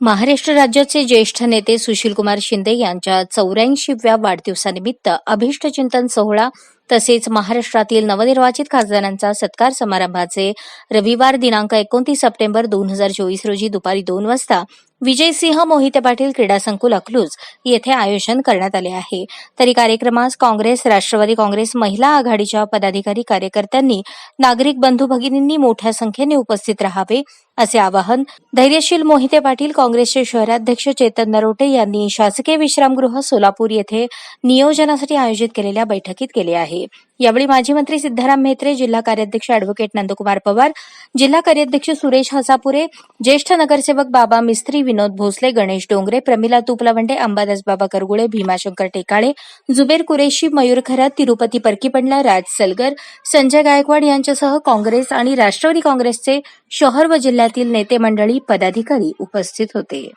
महाराष्ट्र राज्याचे ज्येष्ठ नेते सुशीलकुमार शिंदे यांच्या चौऱ्याऐंशीव्या वाढदिवसानिमित्त अभिष्टचिंतन सोहळा तसेच महाराष्ट्रातील नवनिर्वाचित खासदारांचा सत्कार समारंभाचे रविवार दिनांक एकोणतीस सप्टेंबर दोन हजार चोवीस रोजी दुपारी दोन वाजता विजयसिंह मोहिते पाटील क्रीडा संकुल अकलूज येथे आयोजन करण्यात आले आहे. तरी कार्यक्रमास काँग्रेस राष्ट्रवादी काँग्रेस महिला आघाडीच्या पदाधिकारी कार्यकर्त्यांनी नागरिक बंधू भगिनींनी मोठ्या संख्येने उपस्थित राहावे असे आवाहन धैर्यशील मोहिते पाटील काँग्रेसचे शहराध्यक्ष चेतन नरोटे यांनी शासकीय विश्रामगृह सोलापूर येथे नियोजनासाठी आयोजित केलेल्या बैठकीत केले आहे. यावेळी माजी मंत्री सिद्धाराम म्हेत्रे जिल्हा कार्याध्यक्ष अॅडव्होकेट नंदकुमार पवार जिल्हा कार्याध्यक्ष सुरेश हसापुरे ज्येष्ठ नगरसेवक बाबा मिस्त्री विनोद भोसले गणेश डोंगरे प्रमिला तुपलावंडे अंबादास बाबा करगुळे भीमाशंकर टेकाळे जुबेर कुरेशी मयूर खरात तिरुपती परकीपंडला राज सलगर संजय गायकवाड यांच्यासह काँग्रेस आणि राष्ट्रवादी काँग्रेसचे शहर व जिल्ह्यातील नेते मंडळी पदाधिकारी उपस्थित होते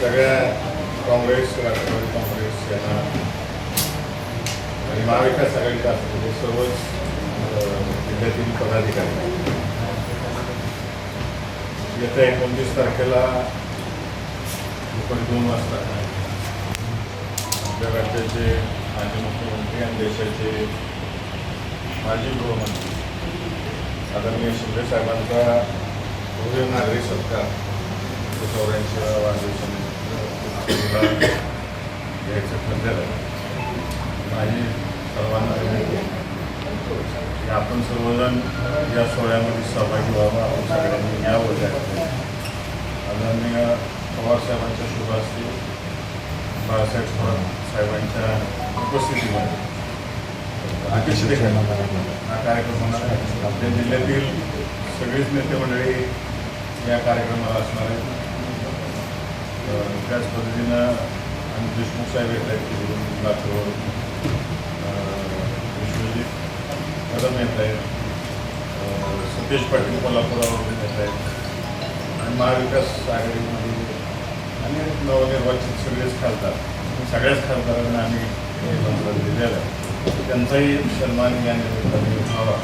सगळ्या काँग्रेस राष्ट्रवादी काँग्रेस यांना आणि महाविकास आघाडीचा असलेले सर्वच जिल्ह्यातील पदाधिकारी. येत्या एकोणतीस तारखेला दुपारी दोन वाजता आपल्या राज्याचे माजी मुख्यमंत्री आणि देशाचे माजी गृहमंत्री आदरणीय शिंदे साहेबांचा भव्य नागरी सत्कार चौऱ्याऐंशीव्या वाढदिवसानिमित्त घ्यायचं ठरलेलं माझी सर्वांना विनंती आहे की आपण सर्वजण या सोहळ्यामध्ये सहभागी व्हावं. आपण सगळ्यांनी यावं त्या आदरणीय पवारसाहेबांच्या शुभ असतील बाळासाहेब थोरात साहेबांच्या उपस्थितीमध्ये. अतिशय हा कार्यक्रम होणार आहे. आपल्या जिल्ह्यातील सगळीच नेते मंडळी या कार्यक्रमाला असणार आहेत. त्याच पद्धतीनं आणि देशमुख साहेब येत आहेत लातूरवरून विश्वजित कदम येत आहेत अं, सतीश पाटील कोल्हापुरावरून येत आहेत. आणि महाविकास आघाडीमध्ये अनेक नवनिर्वाचित सगळेच खासदार. सगळ्याच खासदारांना आम्ही निमंत्रण दिलेलं आहे. त्यांचाही सन्मान या निमित्ताने व्हावा.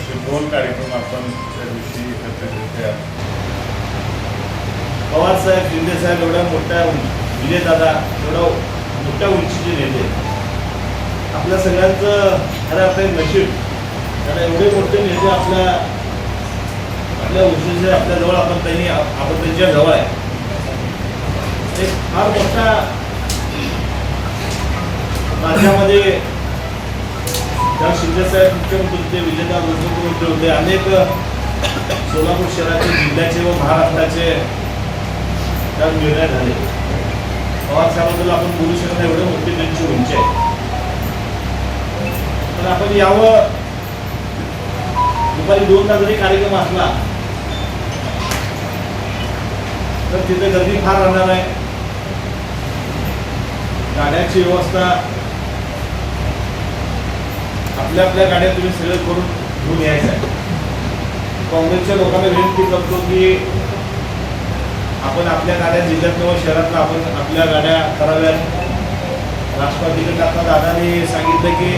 असे दोन कार्यक्रम आपण त्या दिवशी एकत्रितरित्या पवार साहेब शिंदे साहेब एवढ्या मोठ्या विजय दादा एवढ्या मोठ्या उंचीचे नेते. आपल्या सगळ्यांचं खरं आपलं नशीब. कारण एवढे मोठे नेते आपल्या आपल्या उशीचे आपल्या जवळ आपण त्यांनी आपण त्यांच्या जवळ आहे. एक फार मोठा राज्यामध्ये त्या शिंदे साहेब मुख्यमंत्री होते विजयदार उपमुख्यमंत्री होते अनेक सोलापूर शहराचे जिल्ह्याचे व महाराष्ट्राचे त्यात निर्णय झाले. पवार साहेबांबद्दल आपण बोलू शकत एवढे मोठे त्यांची उंची आहे तर आपण यावं. दुपारी दोन जरी कार्यक्रम असला तर तिथे गर्दी फार राहणार आहे. गाड्याची व्यवस्था. आपल्या आपल्या गाड्या तुम्ही सगळं करून घेऊन यायचं आहे. काँग्रेसच्या लोकांना विनंती करतो की आपण आपल्या गाड्या जिल्ह्यातलं व शहरातलं आपण आपल्या गाड्या कराव्यात. राष्ट्रवादीकडे आता दादाने सांगितलं की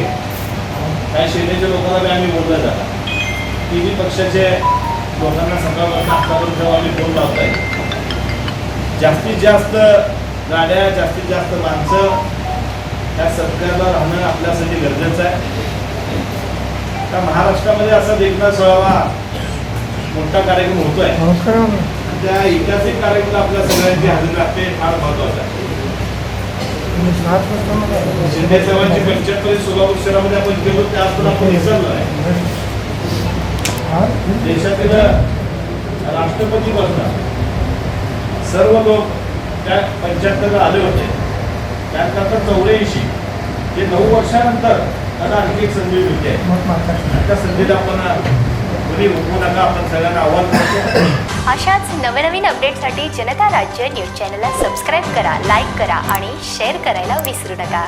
काही सेनेच्या लोकांना बी आम्ही बोललं जातात तिन्ही पक्षाचे लोकांना सकाळपासून आतापर्यंत जेव्हा आम्ही फोन लावताय. जास्तीत जास्त गाड्या जास्तीत जास्त माणसं त्या सत्कारला राहणं आपल्यासाठी गरजेचं आहे. त्या महाराष्ट्रामध्ये असा देखना सोळावा मोठा कार्यक्रम होतोय. त्या ऐतिहासिक कार्यक्रम आपल्या सगळ्यांची हजेरी लागते फार महत्वाचं आहे. शिंदे साहेबांची पंच्याहत्तर सोलापूर शहरामध्ये आपण गेलो त्यात पण आपण विसरलो आहे. देशातील राष्ट्रपती बनतात सर्व लोक त्या पंच्याहत्तरला आले होते. त्यानंतर चौऱ्याऐंशी ते नऊ वर्षानंतर त्यांना आणखी एक संधी मिळते. त्या संधीला आपण तुम्ही उठवू नका आपण सगळ्यांना आव्हान करतो अशाच नवनवीन अपडेटसाठी जनता राज्य न्यूज चॅनलला सबस्क्राईब करा लाईक करा आणि शेअर करायला विसरू नका.